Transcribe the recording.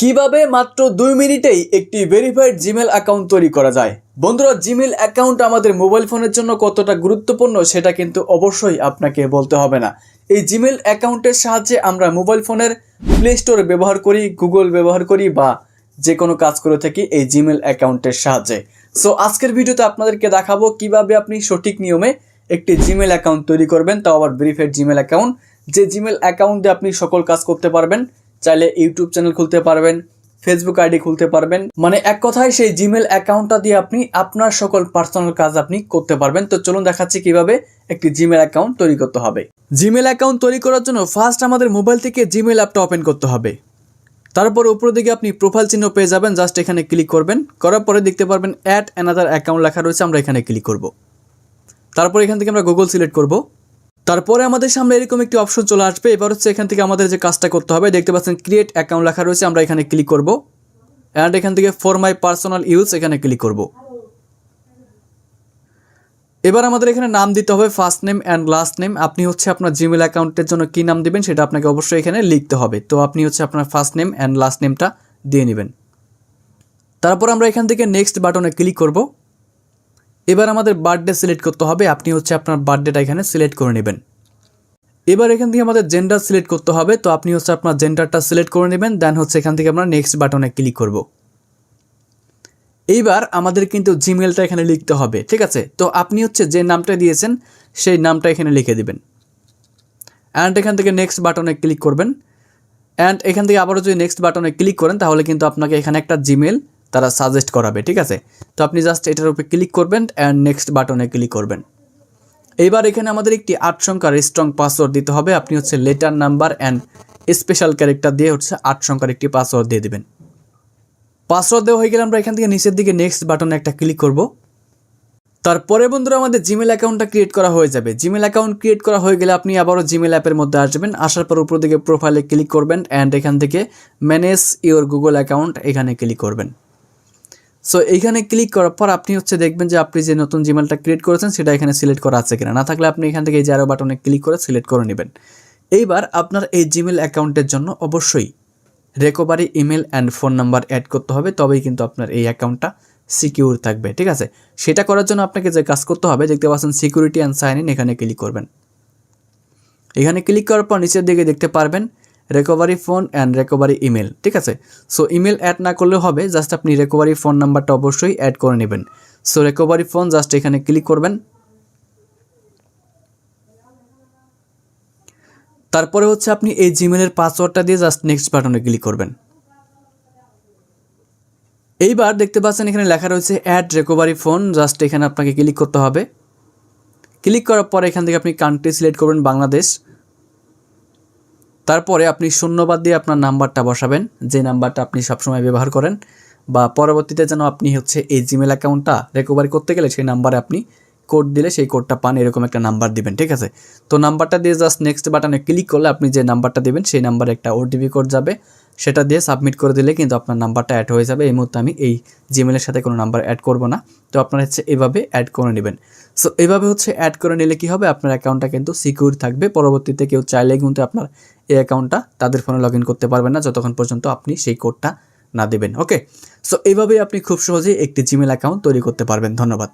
কীভাবে মাত্র দুই মিনিটেই একটি ভেরিফাইড জিমেল অ্যাকাউন্ট তৈরি করা যায়? বন্ধুরা জিমেল অ্যাকাউন্ট আমাদের মোবাইল ফোনের জন্য কতটা গুরুত্বপূর্ণ সেটা কিন্তু অবশ্যই আপনাকে বলতে হবে না। এই জিমেল অ্যাকাউন্টের সাহায্যে আমরা মোবাইল ফোনের প্লে স্টোরে ব্যবহার করি গুগল ব্যবহার করি বা যে কোনো কাজ করে থাকি এই জিমেল অ্যাকাউন্টের সাহায্যে। সো আজকের ভিডিওতে আপনাদেরকে দেখাবো কীভাবে আপনি সঠিক নিয়মে একটি জিমেল অ্যাকাউন্ট তৈরি করবেন, তাও আবার ভেরিফাইড জিমেল অ্যাকাউন্ট যে জিমেল অ্যাকাউন্ট আপনি সকল কাজ করতে পারবেন চাইলে ইউটিউব চ্যানেল খুলতে পারবেন ফেসবুক আইডি খুলতে পারবেন। মানে এক কথায় সেই জিমেল অ্যাকাউন্টটা দিয়ে আপনি আপনার সকল পার্সোনাল কাজ আপনি করতে পারবেন। তো চলুন দেখাচ্ছি কীভাবে একটি জিমেল অ্যাকাউন্ট তৈরি করতে হবে। জিমেল অ্যাকাউন্ট তৈরি করার জন্য ফার্স্ট আমাদের মোবাইল থেকে জিমেল অ্যাপটা ওপেন করতে হবে। তারপর উপরের দিকে আপনি প্রোফাইল চিহ্ন পেয়ে যাবেন জাস্ট এখানে ক্লিক করবেন। করার পরে দেখতে পারবেন অ্যাড অ্যানাদার অ্যাকাউন্ট লেখা রয়েছে, আমরা এখানে ক্লিক করব। তারপর এখান থেকে আমরা গুগল সিলেক্ট করব। তারপরে আমাদের সামনে এরকম একটি অপশন চলে আসবে। এবার হচ্ছে এখান থেকে আমাদের যে কাজটা করতে হবে, দেখতে পাচ্ছেন ক্রিয়েট অ্যাকাউন্ট লেখা রয়েছে, আমরা এখানে ক্লিক করব। অ্যান্ড এখান থেকে ফর মাই পার্সোনাল ইউজ এখানে ক্লিক করব। এবার আমাদের এখানে নাম দিতে হবে first name and last name আপনি হচ্ছে আপনার জিমেল অ্যাকাউন্টের জন্য কী নাম দেবেন সেটা আপনাকে অবশ্যই এখানে লিখতে হবে। তো আপনি হচ্ছে আপনার ফার্স্ট নেম অ্যান্ড লাস্ট নেমটা দিয়ে নেবেন। তারপর আমরা এখান থেকে নেক্সট বাটনে ক্লিক করব। এবার আমাদের বার্থডে সিলেক্ট করতে হবে। আপনি হচ্ছে আপনার বার্থডেটা এখানে সিলেক্ট করে নেবেন। এবার এখান থেকে আমাদের জেন্ডার সিলেক্ট করতে হবে। তো আপনি হচ্ছে আপনার জেন্ডারটা সিলেক্ট করে নেবেন। দেন হচ্ছে এখান থেকে আমরা নেক্সট বাটনে ক্লিক করব। এইবার আমাদের কিন্তু জিমেলটা এখানে লিখতে হবে, ঠিক আছে? তো আপনি হচ্ছে যে নামটা দিয়েছেন, সেই নামটা এখানে লিখে দিবেন। অ্যান্ড এখান থেকে নেক্সট বাটনে ক্লিক করবেন। অ্যান্ড এখান থেকে আবারও যদি নেক্সট বাটনে ক্লিক করেন, তাহলে কিন্তু আপনাকে এখানে একটা জিমেল তারা সাজেস্ট করাবে, ঠিক আছে? তো আপনি জাস্ট এটার উপরে ক্লিক করবেন অ্যান্ড নেক্সট বাটনে ক্লিক করবেন। এইবার এখানে আমাদের একটি আট সংখ্যার স্ট্রং পাসওয়ার্ড দিতে হবে। আপনি হচ্ছে letter number and special character দিয়ে হচ্ছে আট সংখ্যার একটি পাসওয়ার্ড দিয়ে দেবেন। পাসওয়ার্ড দেওয়া হয়ে গেলে আমরা এখান থেকে নিচের দিকে নেক্সট বাটনে একটা ক্লিক করব। তারপরে বন্ধুরা আমাদের জিমেল অ্যাকাউন্টটা ক্রিয়েট করা হয়ে যাবে। জিমেল অ্যাকাউন্ট ক্রিয়েট করা হয়ে গেলে আপনি আবারও জিমেল অ্যাপের মধ্যে আসবেন। আসার পর উপর দিকে প্রোফাইলে ক্লিক করবেন অ্যান্ড এখান থেকে ম্যানেজ ইওর গুগল অ্যাকাউন্ট এখানে ক্লিক করবেন। সো এইখানে ক্লিক করার পর আপনি হচ্ছে দেখবেন যে আপনি যে নতুন জিমেলটা ক্রিয়েট করেছেন, সেটা এখানে সিলেক্ট করা আছে কিনা। না থাকলে আপনি এখান থেকে এই আরও বাটনে ক্লিক করে সিলেক্ট করে নেবেন। এইবার আপনার এই জিমেল অ্যাকাউন্টের জন্য অবশ্যই recovery email and phone number add করতে হবে, তবেই কিন্তু আপনার এই অ্যাকাউন্টটা সিকিউর থাকবে, ঠিক আছে? সেটা করার জন্য আপনাকে যে কাজ করতে হবে, দেখতে পাচ্ছেন সিকিউরিটি অ্যান্ড সাইন ইন এখানে ক্লিক করবেন। এখানে ক্লিক করার পর নিচের দিকে দেখতে পারবেন recovery phone and recovery email ঠিক আছে? সো ইমেল অ্যাড না করলেও হবে জাস্ট আপনি রেকভারি ফোন নাম্বারটা অবশ্যই অ্যাড করে নেবেন। সো রেকভারি ফোন জাস্ট এখানে ক্লিক করবেন। তারপরে হচ্ছে আপনি এই জিমেলের পাসওয়ার্ডটা দিয়ে জাস্ট নেক্সট বাটনে ক্লিক করবেন। এইবার দেখতে পাচ্ছেন এখানে লেখা রয়েছে অ্যাড রেকভারি ফোন জাস্ট এখানে আপনাকে ক্লিক করতে হবে। ক্লিক করার পর এখান থেকে আপনি কান্ট্রি সিলেক্ট করবেন বাংলাদেশ। তারপরে আপনি শূন্যবাদ দিয়ে আপনার নাম্বারটা বসাবেন। যে নাম্বারটা আপনি সবসময় ব্যবহার করেন বা পরবর্তীতে যেন আপনি হচ্ছে এই জিমেল অ্যাকাউন্টটা রিকভারি করতে গেলে সেই নাম্বারে আপনি কোড দিলে সেই কোডটা পান, এরকম একটা নাম্বার দিবেন, ঠিক আছে? তো নাম্বারটা দিয়ে জাস্ট নেক্সট বাটনে ক্লিক করলে আপনি যে নাম্বারটা দেবেন, সেই নাম্বারে একটা ওটিপি কোড যাবে। সেটা দিয়ে সাবমিট করে দিলে কিন্তু আপনার নাম্বারটা অ্যাড হয়ে যাবে। এই মুহূর্তে আমি এই জিমেলের সাথে কোনো নাম্বার অ্যাড করব না। তো আপনারা হচ্ছে এভাবে অ্যাড করে নেবেন। সো এভাবে হচ্ছে অ্যাড করে নিলে কি হবে? আপনার অ্যাকাউন্টটা কিন্তু সিকিউর থাকবে। পরবর্তীতে কেউ চাইলে কিন্তু আপনার এই অ্যাকাউন্টটা তাদের ফোনে লগ করতে পারবেন না। যতক্ষণ পর্যন্ত আপনি সেই কোডটা না দেবেন। ওকে সো এইভাবেই আপনি খুব সহজেই একটি জিমেল অ্যাকাউন্ট তৈরি করতে পারবেন। ধন্যবাদ।